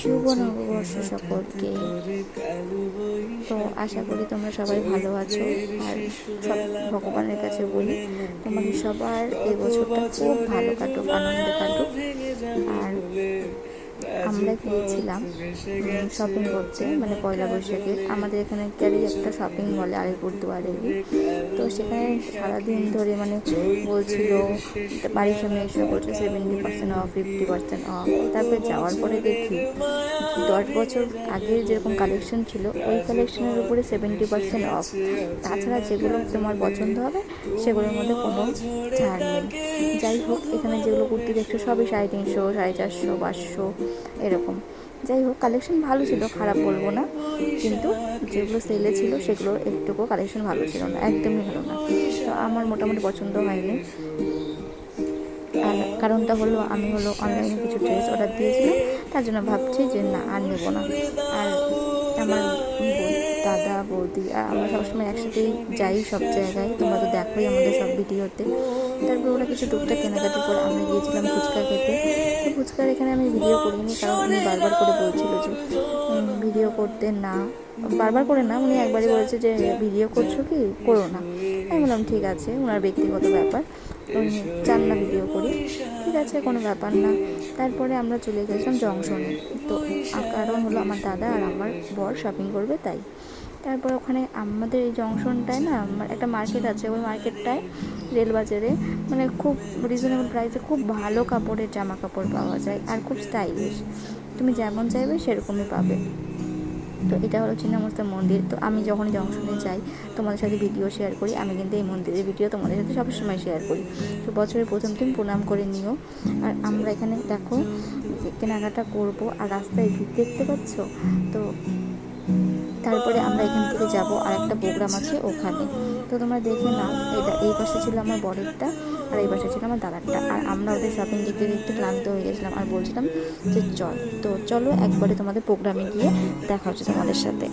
শুভ নববর্ষ সকলকে। তো আশা করি তোমরা সবাই ভালো আছো। আর সব ভগবানের কাছে বলি, তোমাদের সবার এই বছরটা খুব ভালো কাটুক, আনন্দে কাটুক। আর আমরা গিয়েছিলাম শপিং করতে মানে পয়লা বৈশাখে। আমাদের এখানে ক্যারি একটা শপিং মলে আলিপুরদুয়ারেরই তো সেখানে সারাদিন ধরে মানে বলছিল, বাড়ির সামনে এসে বলছে seventy percent off fifty percent off তারপরে যাওয়ার পরে দেখি, দশ বছর আগের যেরকম কালেকশন ছিল, ওই কালেকশনের উপরে সেভেন্টি পার্সেন্ট অফ তাছাড়া যেগুলো তোমার পছন্দ হবে, সেগুলোর মধ্যে কোনো ছাড় নেই। যাই হোক, এখানে যেগুলো কুর্তি দেখছ, সবই সাড়ে তিনশো, সাড়ে চারশো, পাঁচশো। এরকম। যাই হোক কালেকশন ভালো ছিল, খারাপ বলব না। কিন্তু যেগুলো সেলে ছিল, সেগুলো একটুকু কালেকশন ভালো ছিল না, একদমই ভালো না। তো আমার মোটামুটি পছন্দ হয়নি। আর কারণটা হলো, আমি হলো অনলাইনে কিছু ড্রেস অর্ডার দিয়েছিলাম, তার জন্য ভাবছি যে না, আর নেব না। আর আমার দাদা, বৌদি, আর আমরা সবসময় একসাথেই যাই সব জায়গায়, তোমরা তো দেখোই আমাদের সব ভিডিওতে। তারপর ওরা কিছু টুকটাক কেনাকাটি করে আমরা গিয়েছিলাম ফুচকা খেতে। তো ফুচকার এখানে আমি ভিডিও করিনি, কারণ উনি বারবার করে বলছিল যে ভিডিও করতে না। বারবার করে না, উনি একবারই বলেছে যে ভিডিও করছ কি? করো না। আমি বললাম, ঠিক আছে। ওনার ব্যক্তিগত ব্যাপার। উনি চান না ভিডিও করি। ঠিক আছে, কোনো ব্যাপার না। তারপরে আমরা চলে গেছিলাম জংশনে। তো কারণ হলো আমার দাদা আর আমার বর শপিং করবে, তাই। তারপর ওখানে আমাদের এই জংশনটায় না একটা মার্কেট আছে, ওই মার্কেটটায় রেলবাজারে মানে খুব রিজনেবল প্রাইসে খুব ভালো কাপড়ের জামা কাপড় পাওয়া যায় আর খুব স্টাইলিশ তুমি যেমন চাইবে সেরকমই পাবে। তো এটা হলো চিন্নামস্তা মন্দির। তো আমি যখন জংশনে যাই, তোমাদের সাথে ভিডিও শেয়ার করি, আমি কিন্তু এই মন্দিরের ভিডিও তোমাদের সাথে সবসময় শেয়ার করি। তো বছরের প্রথম দিন প্রণাম করে নিও। আর আমরা এখানে দেখো কেনাকাটা করব আর রাস্তায় দেখতে পাচ্ছ? তো তারপরে আমরা এখান থেকে যাব আর একটা প্রোগ্রাম আছে ওখানে। তো তোমরা দেখে নাও, এটা এই পাশে ছিল আমার বরেরটা, আর এই পাশে ছিল আমার দাদারটা। আর আমরা ওদের শপিং দেখতে দেখতে ক্লান্ত হয়ে গেছিলাম আর বলছিলাম যে চল। তো চলো একবারে তোমাদের প্রোগ্রামে গিয়ে দেখা হচ্ছে তোমাদের সাথে।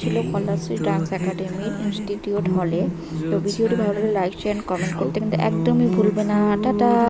ছিল কলাশ্রী ডান্স একাডেমি ইনস্টিটিউট হলে। তো ভিডিওটি ভালো লাগলে লাইক শেয়ার কমেন্ট করতে কিন্তু একদমই ভুলবে না। টাটা!